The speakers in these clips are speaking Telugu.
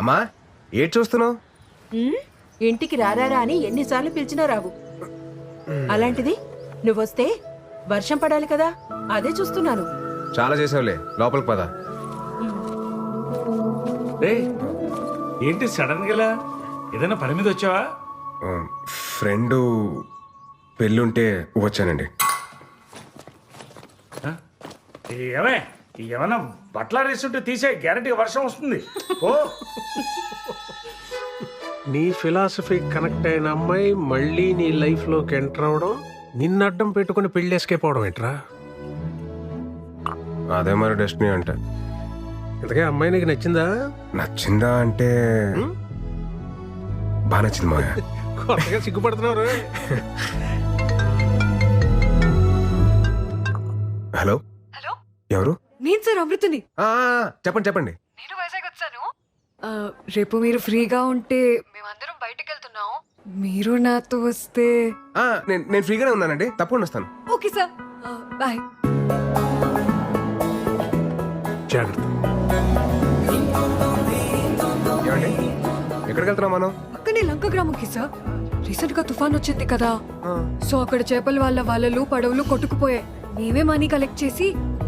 అమ్మా ఏడ్ చూస్తున్నావు? ఇంటికి రారారా అని ఎన్నిసార్లు పిలిచినా రావు. అలాంటిది నువ్వొస్తే వర్షం పడాలి కదా అదే చూస్తున్నాను. చాలా చేసావులే లోపలికి పద. రే ఏంటి సడన్గా ఇలా? ఏదైనా పని మీద వచ్చావా? ఫ్రెండ్ పెళ్ళుంటే వచ్చానండి. ఆ? ఏమన్నా బట్టల రేసుంటే తీసే గ్యారంటీ వర్షం వస్తుంది. ఓ. నీ ఫిలాసఫీ కనెక్ట్ అయిన అమ్మాయి మళ్ళీ నీ లైఫ్లోకి ఎంటర్ అవడం నిన్ను అడ్డం పెట్టుకుని పెళ్ళి అవడం ఏంట్రా? అదే మరి డెస్టినీ అంటే. ఇంతకే అమ్మాయి నీకు నచ్చిందా? నచ్చిందా అంటే బాగా నచ్చింది మాయా కొత్తగా సిగ్గుపడుతున్నారు హలో? హలో? ఎవరు? నేను సార్ అమృతని. ఆ, ఆ, చెప్పండి చెప్పండి. నేను వైజాగ్ వచ్చాను. రేపు మీరు ఫ్రీగా ఉంటే మేమందరం బయటకు వెళ్తున్నాం మీరు నాతో వస్తే ఆ, నేను నేను ఫ్రీగానే ఉన్నానండి. తప్పకుండా వస్తాను. Okay sir. బాయ్. జాగ్రత్త. ఏమండి? ఎక్కడికి వెళ్తున్నాం మనం? పక్కనే లంక గ్రామంకి సార్. రీసెంట్గా తుఫాన్ వచ్చింది కదా. ఆ, సో అక్కడ చేపల వాళ్ళ వలలు పడవలు కొట్టుకుపోయాయి. మేమే మనీ కలెక్ట్ చేసి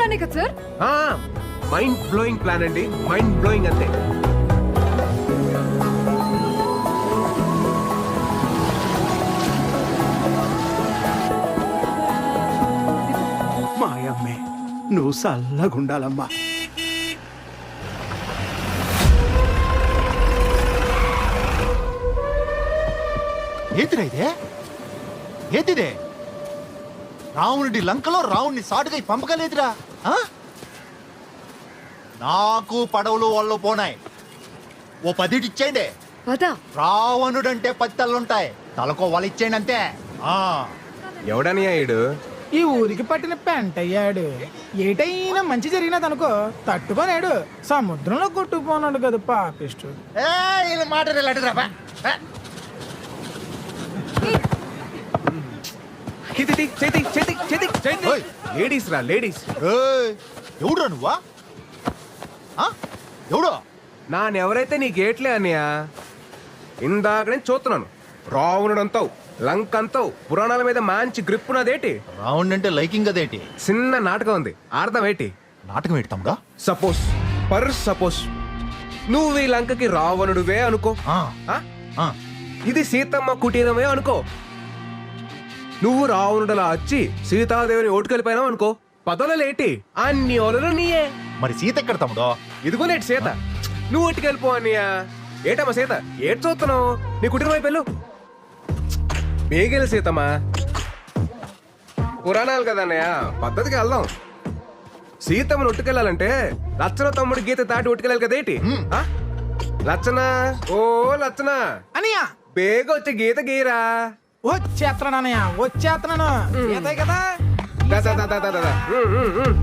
గానే కదా సార్? మైండ్ బ్లోయింగ్ ప్లాన్ అండి. మైండ్ బ్లోయింగ్ అంతే. మాయమ్మే నువ్వు చల్లగుండాలమ్మా ఏంటిరా ఇదే? ఏంటిదే? రావణుడి లంకలో రావణ్ణి సాటుగా పంపగలేదురా ఆ? నాకు పడవలు వాళ్ళు పోనాయి. ఓ పదిటి ఇచ్చేయండి. పదా. రావణుడంటే పది తలలుంటాయి. తలకో వాళ్ళు ఇచ్చేయండి అంతే. ఆ. ఎవడని అయ్యాడు? ఈ ఊరికి పట్టిన పెంట అయ్యాడు. ఏటైనా మంచి జరిగినదనుకో తట్టుకోలేడు. సముద్రంలో కొట్టుకుపోనాడు కదా పాపిష్టు. ఏ, వీళ్ళ మాట రా బా. ఏ, ఓయ్. లేడీస్ రా లేడీస్ ఎవడురా నువ్వా? ఎవడు? నానెవరైతే నీ గేట్లే అన్నయ్య? ఇందాక నేను చూస్తున్నాను. రావణుడు అంతావు లంక్ అంతావు పురాణాల మీద మంచి గ్రిప్ ఉన్నదేటి రావణ్ అంటే లైకింగ్ అదేంటి? చిన్న నాటకం ఉంది. అర్థం ఏంటి నాటకం ఏంటి తమ్ముడా? Suppose per suppose. నువ్వు ఈ లంకకి రావణుడువే అనుకో. ఆ, ఆ? ఆ. ఇది సీతమ్మ కుటీరమే అనుకో. నువ్వు రావణుడలా వచ్చి సీతాదేవిని ఓటుకెళ్ళిపోయినావు అనుకో. పదవులేటి అన్ని ఒలలు నీయే. మరి సీత ఎక్కడ తమ్ముడో? ఇదిగో నేటి సీత. నువ్వు ఓటుకెళ్ళిపో అన్నయ్య? ఏటమ్మా సీత? ఏటి చూస్తున్నావు? నీ కుటుంబం వైపు వెళ్ళు. బేగెలు సీతమ్మా. పురాణాలు కదా అన్నయ్య? పద్ధతికి వెళ్దాం. సీతమ్మను ఒట్టుకెళ్ళాలంటే లచ్చన తమ్ముడు గీత దాటి ఒట్టుకెళ్ళాలి కదేటి ఆ? లచ్చన? ఓ లచ్చన? అనియా బేగ వచ్చి గీత గీరా. వచ్చేస్తున్నాను అన్నయ్య వచ్చేస్తున్నాను. ఈతే కదా? దా, దా, దా, దా, దా, దా, దా. ఉమ్, ఉమ్, ఉమ్.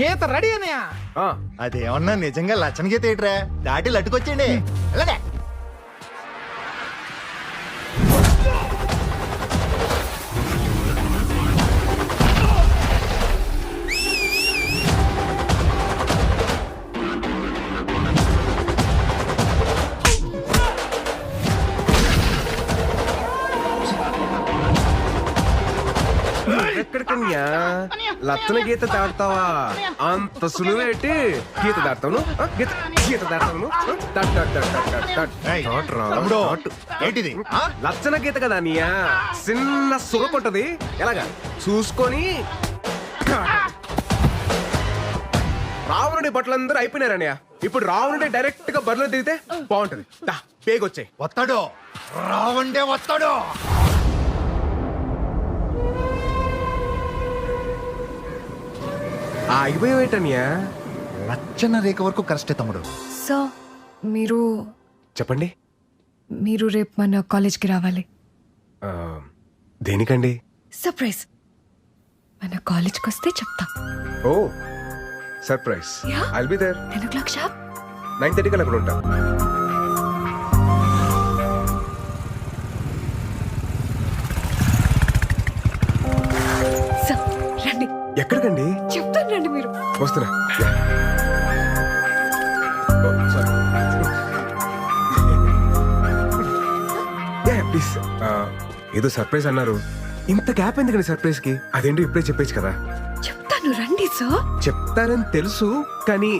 గీత రెడీ అన్నయ్య? ఆ, అదేమన్నా నిజంగా లచ్చన గీత ఏంట్రా? దాటి లట్టుకొచ్చేయండి. వెళ్ళండి. లచ్చన గీత దాడతావా అంత సులువేటి గీత దాడతాను ఆ, గీత గీత దాడతాను ఆ, దాట్, దాట్, దాట్, దాట్, దాట్, దాట్. ఏయ్, దాట్ రా, తమ్ముడు. ఏంటిది? లచ్చన గీత కదా అన్నయ్య చిన్న సురకొట్టది ఎలాగా? చూసుకొని. రావణుడి బట్టలందరూ అయిపోయినారన్నయ్య ఇప్పుడు రావణుడి డైరెక్ట్గా బరిలో దిగితే బాగుంటది. పేగొచ్చాయి. వస్తాడు. రావండే వస్తాడు. ఆగిపోయేటన్యా లచ్చన రేఖ వరకు కరెస్టే తమ్ముడు. సార్ మీరు చెప్పండి. మీరు రేపు మన కాలేజ్కి రావాలి. ఆ, దేనికండి? సర్ప్రైజ్. మన కాలేజ్కి వస్తే చెప్తా. ఓ surprise. Yeah. I'll be there ten o'clock shop nine థర్టీకి అక్కడ ఉంటా. సార్ రండి. ఎక్కడికండి? రండి మీరు. వస్తున్నా. ఏదో సర్ప్రైజ్ అన్నారు. ఇంత గ్యాప్ ఎందుకండి సర్ప్రైజ్కి? అదేంటో ఇప్పుడే చెప్పేచ్చు కదా. చెప్తాను రండి సార్. చెప్తారని తెలుసు కానీ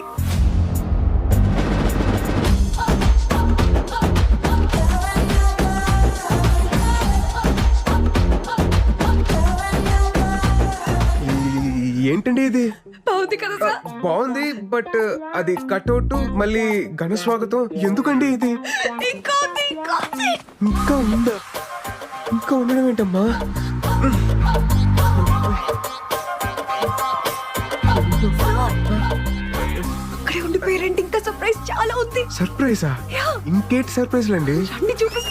ఏంటండి ఇది? బాగుంది కదా బాగుంది బట్ అది కట్అవుట్ మళ్ళీ ఘన స్వాగతం. ఎందుకండి ఇది? ఇంకా ఉంది ఇంకా ఉంది. ఇంకా ఉందా? ఇంకా ఉండడం ఏంటమ్మా? అక్కడే ఇంకా సర్ప్రైజ్ చాలా ఉంది. సర్ప్రైజా యా. ఇంకేంటి సర్ప్రైజ్లు అండి రండి చూపిస్తా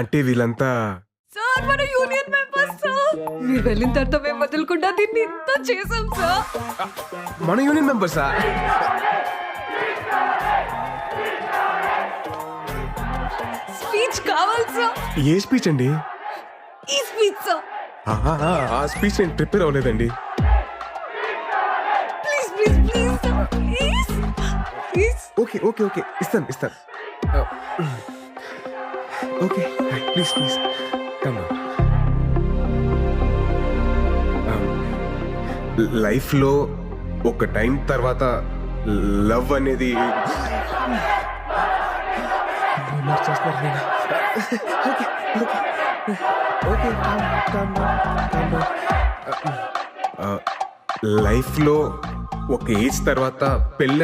అంటే వీళ్ళంతా సార్ మన యూనియన్ మెంబర్స్ సార్. మీరు వెళ్ళిన తర్వాత మేము వదలకుండా దీన్ని ఇంత చేసాం సార్. మన యూనియన్ మెంబర్సా స్పీచ్ కావాలి సార్. ఏ స్పీచ్ అండి? ఈ స్పీచ్ సార్. ఆ, స్పీచ్ నేను ప్రిపేర్ అవ్వలేదండి. Please please please sir. Please please. Okay okay okay. ఇస్తాను ఇస్తాను. ఓకే ప్లీజ్ ప్లీజ్ కమ్ లైఫ్లో ఒక టైం తర్వాత లవ్ అనేది లైఫ్లో ఒక ఏజ్ తర్వాత పెళ్ళి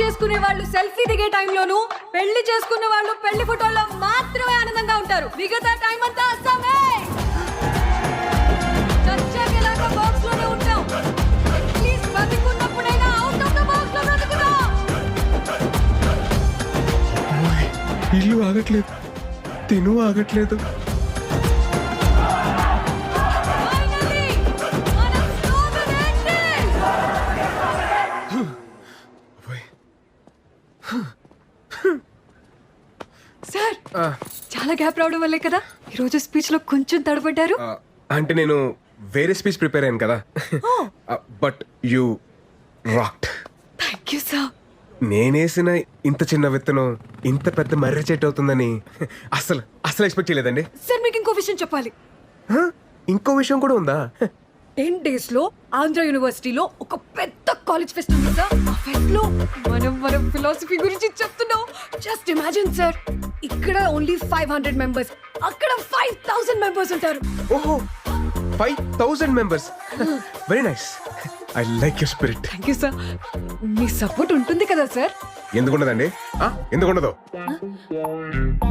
చేసుకునే వాళ్ళు సెల్ఫీ దిగే టైంలోను పెళ్ళి చేసుకున్న వాళ్ళు పెళ్ళి ఫోటోల్లో మాత్రమే ఆనందంగా ఉంటారు. మిగతా టైం అంతా అస్సామే. బాక్స్లోనే ఉంటాం. ప్లీజ్ బతికున్నప్పుడైనా అవుట్ ఆఫ్ ద బాక్స్లో బ్రతుకుదాం. ఇల్లు ఆగట్లేదు. తిను ఆగట్లేదు. చాలా గ్యాప్ రావడం వల్లే కదా? ఈరోజు స్పీచ్లో కొంచెం తడబడ్డారు. అంటే నేను వేరే స్పీచ్ ప్రిపేర్ అయ్యాను కదా. But you rocked thank you sir నేనేసిన ఇంత చిన్న విత్తనం ఇంత పెద్ద మర్రి చెట్టు అవుతుందని అసలు అసలు ఎక్స్పెక్ట్ చేయలేదండి. సార్ మీకు ఇంకో విషయం చెప్పాలి. హ? ఇంకో విషయం కూడా ఉందా? టెన్ డేస్లో ఆంధ్ర యూనివర్సిటీలో ఒక పెద్ద కాలేజ్ ఫెస్ట్ ఉంది సార్. ఆ ఫెస్ట్లో మనం మనం ఫిలాసఫీ గురించి చెప్తున్నాం. జస్ట్ ఇమాజిన్ సార్ ఇక్కడ ఓన్లీ ఫైవ్ హండ్రెడ్ మెంబర్స్ అక్కడ ఫైవ్ థౌసండ్ మెంబర్స్ ఉంటారు. ఓహో five thousand members very nice I like your spirit thank you sir me support ఉంటుంది కదా సార్ ఎందుకుండదండి? ఆ, ఎందుకుండదు?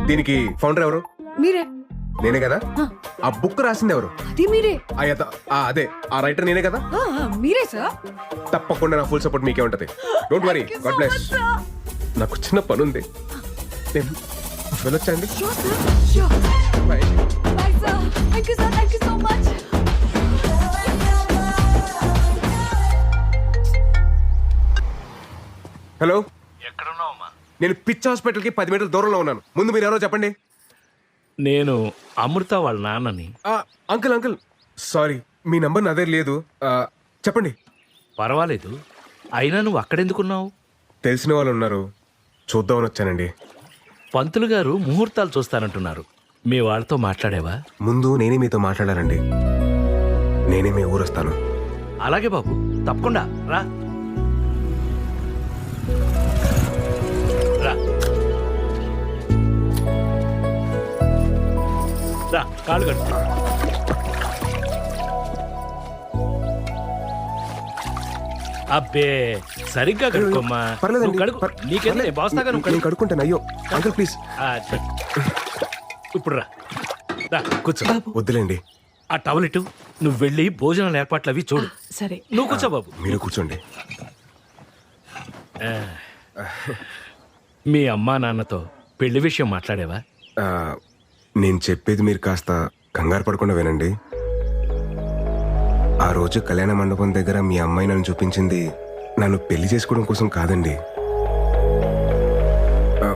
దీనికి ఫౌండర్ ఎవరు? మీరే. నేనే కదా? ఆ. బుక్ రాసింది ఎవరు? అది మీరే. ఆ యత- ఆ, అదే ఆ రైటర్ నేనే కదా? ఆ, ఆ, మీరే సార్. తప్పకుండా నా ఫుల్ సపోర్ట్ మీకే ఉంటది. Don't worry Thank you so god bless much, sir. నాకు చిన్న పని ఉంది నేను వెళ్ళొచ్చండి Sure, sir. Sure. Bye. Bye, sir. Thank you, sir. Thank you so much. Hello నేను పిచ్ హాస్పిటల్కి పది మీటర్ల దూరంలో ఉన్నాను. ముందు మీరు ఎవరో చెప్పండి. నేను అమృత వాళ్ళ నాన్నని. Uncle uncle. సారీ మీ నంబర్ నా దగ్గర లేదు. ఆ, చెప్పండి. పర్వాలేదు. అయినా నువ్వు అక్కడెందుకున్నావు? తెలిసిన వాళ్ళు ఉన్నారు. చూద్దామని వచ్చానండి. పంతులు గారు ముహూర్తాలు చూస్తానంటున్నారు. మీ వాళ్ళతో మాట్లాడేవా? ముందు నేనే మీతో మాట్లాడాలండి. నేనే మీ ఊరు వస్తాను అలాగే బాబు. తప్పకుండా. రా. రా కాళ్ళు కట్టు అబ్బే సరిగ్గా కడుక్కోమ్మా. పర్లేదండి నువ్వు కడుక్కో. పర్- నీకేందుకు? పర్లేదు. నేను. కడుక్కుంటాను. అయ్యో అంకుల్ ప్లీజ్. ఇప్పుడు రా. రా కూర్చో. వద్దులేండి. ఆ టవల్ ఇటు. నువ్వు వెళ్ళి భోజనాల ఏర్పాట్లు అవి చూడు. సరే. నువ్వు కూర్చో బాబు. మీరు కూర్చోండి. మీ అమ్మా నాన్నతో పెళ్ళి విషయం మాట్లాడేవా? ఆ, నేను చెప్పేది మీరు కాస్త కంగారు పడకుండా వినండి. ఆ రోజు కళ్యాణ మండపం దగ్గర మీ అమ్మాయి నన్ను చూపించింది నన్ను పెళ్ళి చేసుకోవడం కోసం కాదండి. ఆ,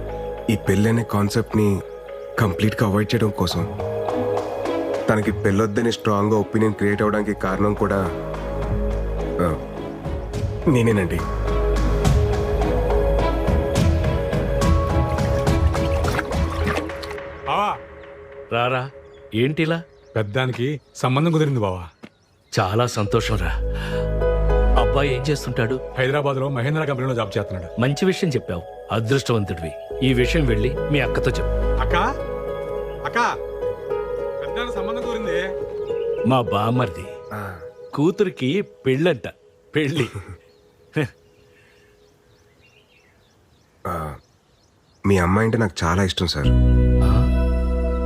ఈ పెళ్ళి అనే కాన్సెప్ట్ని కంప్లీట్గా అవాయిడ్ చేయడం కోసం. తనకి పెళ్ళొద్దని స్ట్రాంగ్గా ఒపీనియన్ క్రియేట్ అవ్వడానికి కారణం కూడా ఆ, నేనేనండి. రారా ఏంటిలా? పెద్దానికి సంబంధం కుదిరింది బావా. చాలా సంతోషం రా. అబ్బాయి ఏం చేస్తుంటాడు? హైదరాబాద్లో మహేంద్ర కంపెనీలో జాబ్ చేస్తున్నాడు. మంచి విషయం చెప్పావు. అదృష్టవంతుడివి. ఈ విషయం వెళ్ళి మీ అక్కతో చెప్పు. అక్క అక్క పెద్దానికి సంబంధం కుదిరింది. మా బామ్మర్ది. ఆ, కూతురికి పెళ్ళంట. పెళ్ళి. ఆ, మీ అమ్మాయి అంటే నాకు చాలా ఇష్టం సార్.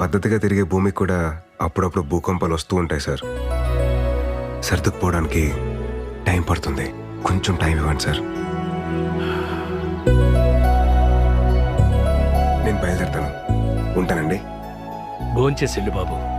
పద్ధతిగా తిరిగే భూమికి కూడా అప్పుడప్పుడు భూకంపాలు వస్తూ ఉంటాయి సార్. సర్దుకుపోవడానికి టైం పడుతుంది. కొంచెం టైం ఇవ్వండి సార్. నేను బయలుదేరుతాను. ఉంటానండి. భోంచేసి బాబు.